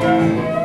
Música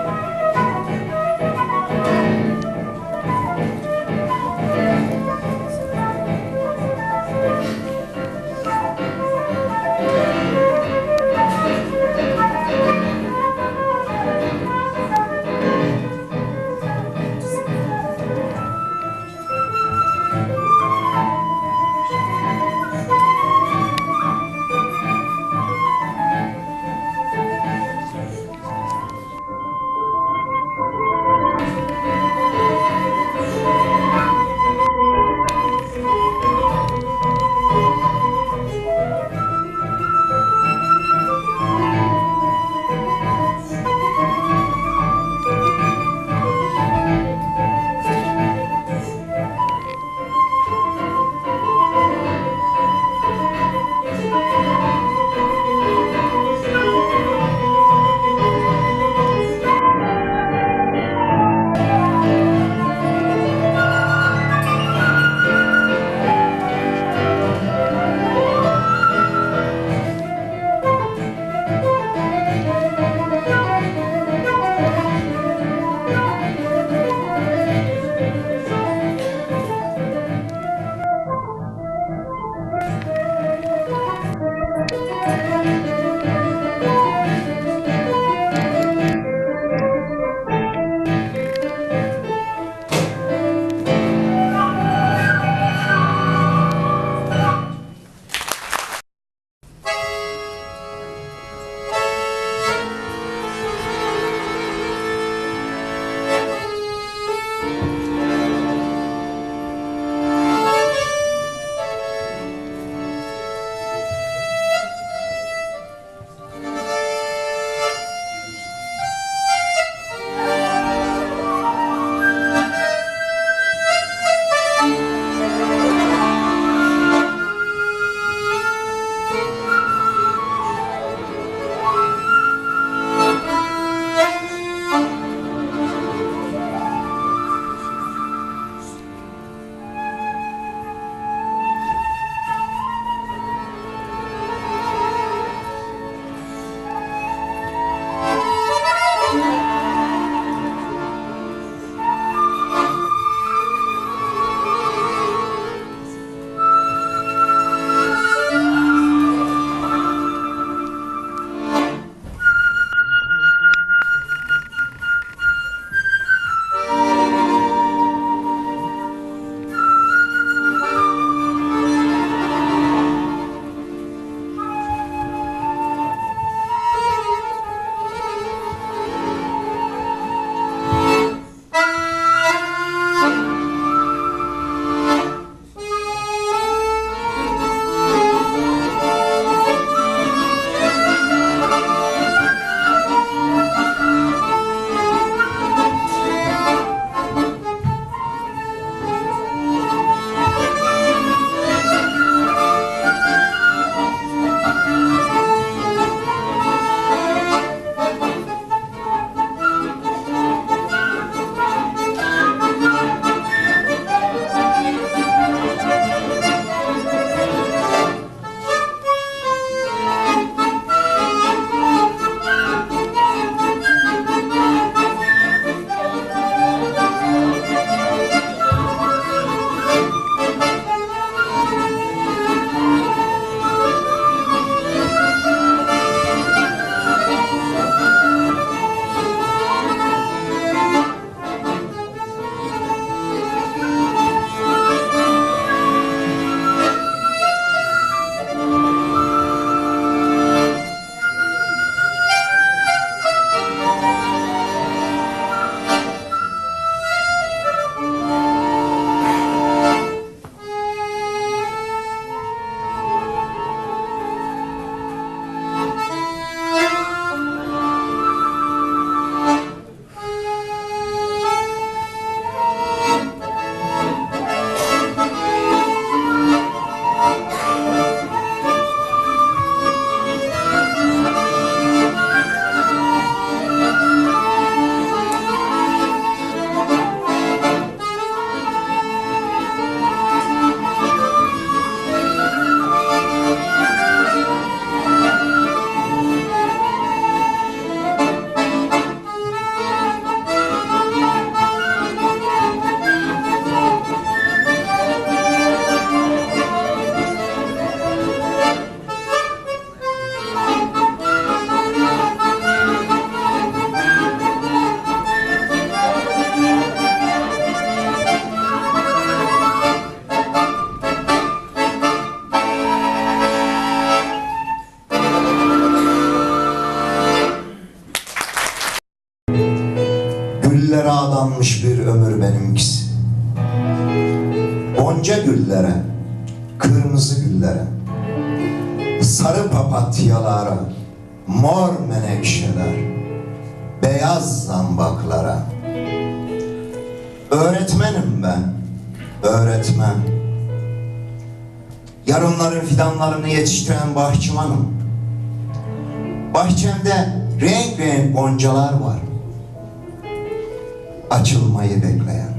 Çiçeklere adanmış bir ömür benimkisi. Gonca güllere, kırmızı güllere, sarı papatyalara, mor menekşeler, beyaz zambaklara. Öğretmenim ben, öğretmen. Yarınların fidanlarını yetiştiren bahçıvanım. Bahçemde renk renk goncalar var. Açılmayı bekleyen.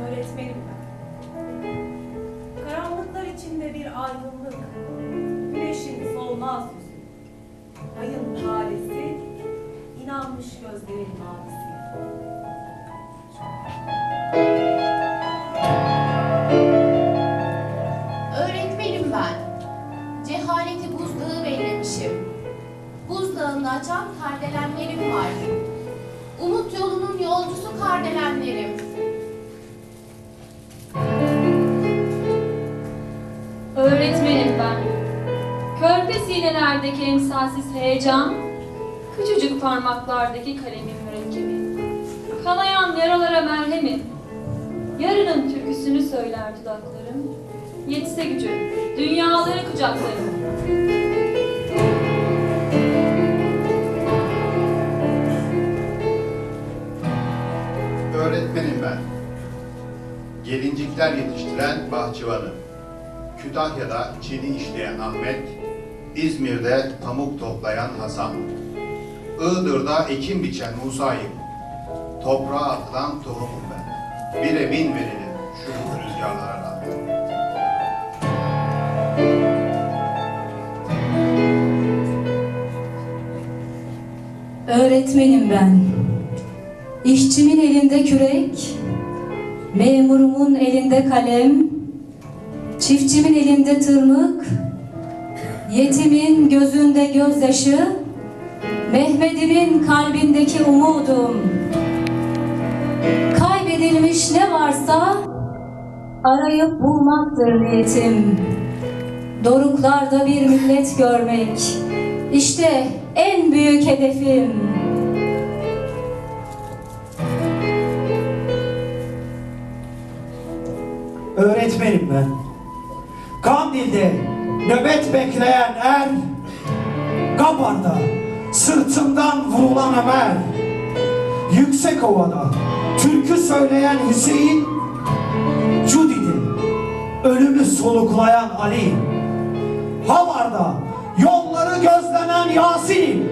Öğretmenim ben. Karanlıklar içinde bir aydınlık. Güneşin solmaz yüzü. Ayın paresi, inanmış gözlerin mavisi. Öğretmenim ben. Körpe sinelerdeki emsalsiz heyecan, küçücük parmaklardaki kalemin mürekkebi. Kanayan yaralara merhemi, yarının türküsünü söyler dudaklarım. Yetse gücü, dünyaları kucaklarım. Öğretmenim ben. Gelincikler yetiştiren bahçıvanım. Kütahya'da çini işleyen Ahmet, İzmir'de pamuk toplayan Hasan. Iğdır'da ekim biçen Musa'yım. Toprağa atılan tohumum ben. Bire bin verilir şu rüzgarlara. Öğretmenim ben. İşçimin elinde kürek, memurumun elinde kalem, çiftçimin elinde tırmık, yetimin gözünde gözyaşı, Mehmet'imin kalbindeki umudum. Kaybedilmiş ne varsa arayıp bulmaktır niyetim. Doruklarda bir millet görmek. İşte en büyük hedefim. Öğretmenim ben. Kandil'de nöbet bekleyen er, Gabar'da sırtından vurulan Ömer, Yüksekova'da türkü söyleyen Hüseyin, Cudi'de ölümü soluklayan Ali, Havar'da yolları gözlenen Yasin,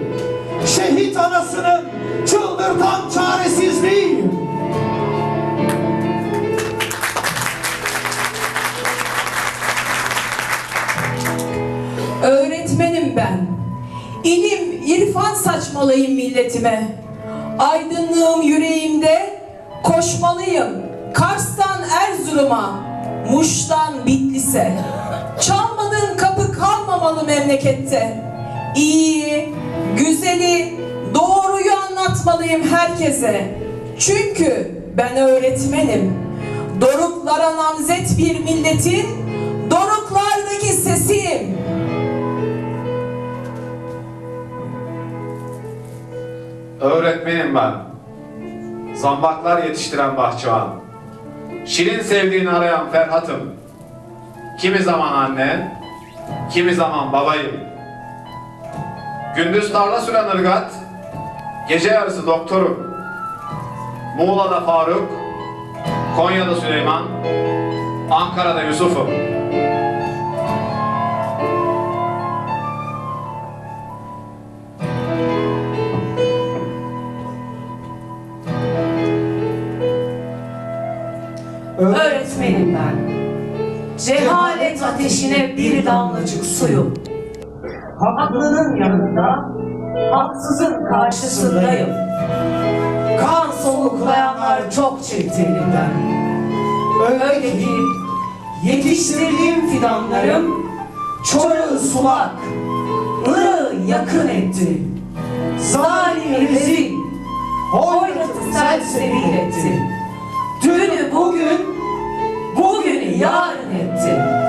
şehit anasının çıldırtan çaresizliği, İlim, irfan saçmalıyım milletime. Aydınlığım yüreğimde, koşmalıyım. Kars'tan Erzurum'a, Muş'tan Bitlis'e. Çalmadığım kapı kalmamalı memlekette. İyiyi, güzeli, doğruyu anlatmalıyım herkese. Çünkü ben öğretmenim. Doruklara namzet bir milletin, Öğretmenim ben. Zambaklar yetiştiren bahçıvan. Şirin sevdiğini arayan Ferhat'ım. Kimi zaman annen, kimi zaman babayım. Gündüz tarla süren ırgat, gece yarısı doktorum. Muğla'da Faruk, Konya'da Süleyman, Ankara'da Yusuf'um. Ateşine bir damlacık suyum. Haklının yanında, haksızın karşısındayım. Kan soluklayanlar çok çekti. Öyle ki yetiştirdiğim fidanlarım çorağı sulak, ırığı yakın etti. Zalimi rezil, oynatı sersebil etti. Dünü bugün, bugünü yarın etti.